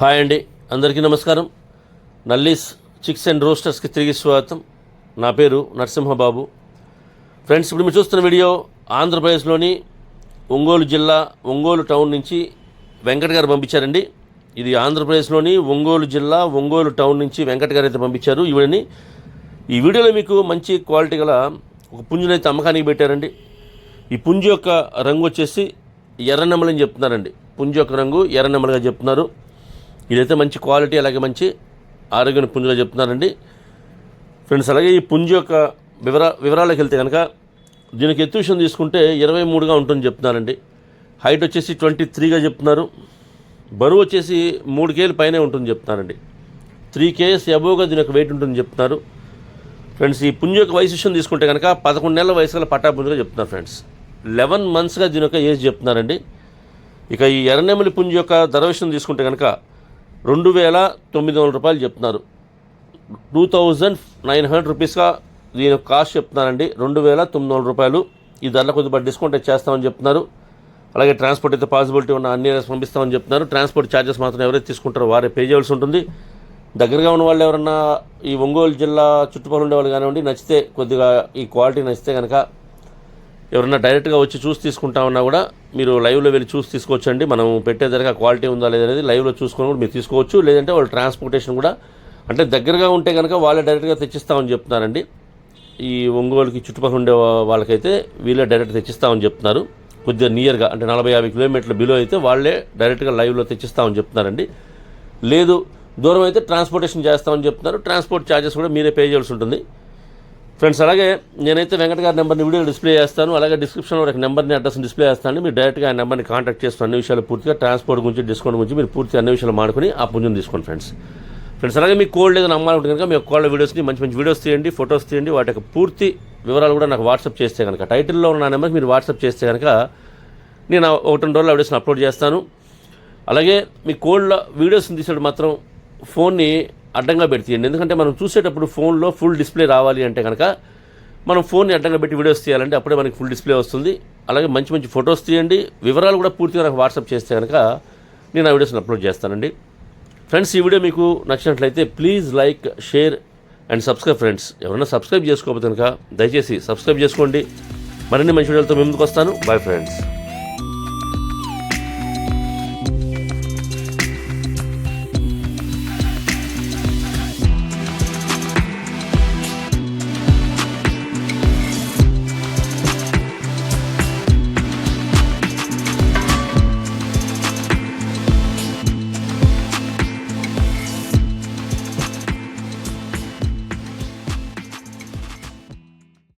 Hi అండి. అందరికీ నమస్కారం. నల్లీస్ చిక్స్ అండ్ రోస్టర్స్కి తిరిగి స్వాగతం. నా పేరు నరసింహబాబు. ఫ్రెండ్స్ ఇప్పుడు మీరు చూస్తున్న వీడియో ఆంధ్రప్రదేశ్లోని ఒంగోలు జిల్లా ఒంగోలు టౌన్ నుంచి వెంకట్ గారు పంపించారండి. ఇది ఆంధ్రప్రదేశ్లోని ఒంగోలు జిల్లా ఒంగోలు టౌన్ నుంచి వెంకట్ గారు అయితే పంపించారు ఈవిడని. ఈ వీడియోలో మీకు మంచి క్వాలిటీ గల ఒక పుంజునైతే అమ్మకానికి పెట్టారండి. ఈ పుంజు యొక్క రంగు వచ్చేసి ఎర్రనెమ్మలని చెప్తున్నారండి. పుంజు యొక్క రంగు ఎర్రనెమ్మలుగా చెప్తున్నారు. ఇదైతే మంచి క్వాలిటీ అలాగే మంచి ఆరోగ్యం పుంజుగా చెప్తున్నారండి. ఫ్రెండ్స్ అలాగే ఈ పుంజు యొక్క వివరా వివరాలకు వెళ్తే కనుక దీనికి ఎత్తు విషయం తీసుకుంటే ఇరవై మూడుగా ఉంటుంది చెప్తున్నారండి. హైట్ వచ్చేసి ట్వంటీ త్రీగా చెప్తున్నారు. బరువు వచ్చేసి మూడు కేలు పైనే ఉంటుంది చెప్తున్నారండి. త్రీ కేఎస్ అబోవ్గా దీని యొక్క వెయిట్ ఉంటుంది చెప్తున్నారు. ఫ్రెండ్స్ ఈ పుంజు యొక్క వయసు విషయం తీసుకుంటే కనుక పదకొండు నెలల వయసు గల పట్టా పుంజుగా చెప్తున్నారు ఫ్రెండ్స్. లెవెన్ మంత్స్గా దీని యొక్క ఏజ్ చెప్తున్నారండి. ఇక ఈ ఎర్రనెమలి పుంజు యొక్క ధర విషయం తీసుకుంటే కనుక రెండు వేల తొమ్మిది వందల రూపాయలు చెప్తున్నారు. టూ థౌజండ్ నైన్ హండ్రెడ్ రూపీస్గా దీని యొక్క కాస్ట్ చెప్తున్నారండి. రెండు వేల తొమ్మిది వందల రూపాయలు. ఈ ధరలో కొద్దిగా డిస్కౌంట్ చేస్తామని చెప్తున్నారు. అలాగే ట్రాన్స్పోర్ట్ అయితే పాసిబిలిటీ ఉన్న అన్ని పంపిస్తామని చెప్తున్నారు. ట్రాన్స్పోర్ట్ ఛార్జెస్ మాత్రం ఎవరైతే తీసుకుంటారో వారే పే చేయాల్సి ఉంటుంది. దగ్గరగా ఉన్న వాళ్ళు ఎవరన్నా ఈ ఒంగోలు జిల్లా చుట్టుపక్కల ఉండే వాళ్ళు కానివ్వండి నచ్చితే కొద్దిగా ఈ క్వాలిటీ నచ్చితే కనుక ఎవరన్నా డైరెక్ట్గా వచ్చి చూసి తీసుకుంటా ఉన్నా కూడా మీరు లైవ్లో వెళ్ళి చూసి తీసుకోవచ్చండి. మనం పెట్టే ధరగా క్వాలిటీ ఉందా లేదనేది లైవ్లో చూసుకొని కూడా మీరు తీసుకోవచ్చు. లేదంటే వాళ్ళు ట్రాన్స్పోర్టేషన్ కూడా అంటే దగ్గరగా ఉంటే కనుక వాళ్ళే డైరెక్ట్గా తెచ్చిస్తామని చెప్తున్నారండి. ఈ ఒంగోలుకి చుట్టుపక్కల ఉండే వాళ్ళకైతే వీళ్ళే డైరెక్ట్ తెచ్చిస్తామని చెప్తున్నారు. కొద్దిగా నియర్గా అంటే నలభై యాభై కిలోమీటర్ల బిలో అయితే వాళ్ళే డైరెక్ట్గా లైవ్లో తెచ్చిస్తామని చెప్తున్నారండి. లేదు దూరం అయితే ట్రాన్స్పోర్టేషన్ చేస్తామని చెప్తున్నారు. ట్రాన్స్పోర్ట్ ఛార్జెస్ కూడా మీరే పే చేయాల్సి ఉంటుంది. ఫ్రెండ్స్ అలాగే నేనైతే వెంకట గారి నెంబర్ని వీడియో డిస్ప్లే చేస్తాను. అలాగే డిస్క్రిప్షన్లో ఒక నెంబర్ని అడ్రస్ని డిస్ప్లే చేస్తాను. మీరు డైరెక్ట్గా ఆ నెంబర్ని కాంటాక్ట్ చేస్తాను అన్ని విషయాలు పూర్తిగా ట్రాన్స్పోర్ట్ గురించి డిస్కౌంట్ గురించి మీరు పూర్తి అన్ని విషయాలు మాడుకుని ఆ పుంజుని తీసుకోండి ఫ్రెండ్స్. ఫ్రెండ్స్ అలాగే మీకు కోల్డ్ ఏదైనా అమ్మాలంటే కనుక మీ కోళ్ళ వీడియోస్ని మంచి మంచి వీడియోస్ తీయండి ఫొటోస్ తీయండి. వాటి యొక్క పూర్తి వివరాలు కూడా నాకు వాట్సాప్ చేస్తే కనుక టైటిల్లో ఉన్న నెంబర్కి మీరు వాట్సాప్ చేస్తే కనుక నేను ఆ ఒకటి రెండు రోజులు వీడియోస్ని అప్లోడ్ చేస్తాను. అలాగే మీ కోళ్ళ వీడియోస్ని తీసేటప్పుడు మాత్రం ఫోన్ని అడ్డంగా పెడుతుంది ఎందుకంటే మనం చూసేటప్పుడు ఫోన్లో ఫుల్ డిస్ప్లే రావాలి అంటే కనుక మనం ఫోన్ని అడ్డంగా పెట్టి వీడియోస్ తీయాలంటే అప్పుడే మనకి ఫుల్ డిస్ప్లే వస్తుంది. అలాగే మంచి మంచి ఫొటోస్ తీయండి. వివరాలు కూడా పూర్తిగా నాకు వాట్సాప్ చేస్తే కనుక నేను ఆ వీడియోస్ని అప్లోడ్ చేస్తానండి. ఫ్రెండ్స్ ఈ వీడియో మీకు నచ్చినట్లయితే please like share and subscribe friends. ఎవరైనా సబ్స్క్రైబ్ చేసుకోకపోతే కనుక దయచేసి సబ్స్క్రైబ్ చేసుకోండి. మరిన్ని మంచి వీడియోలతో మేము ముందుకు వస్తాను. Bye friends.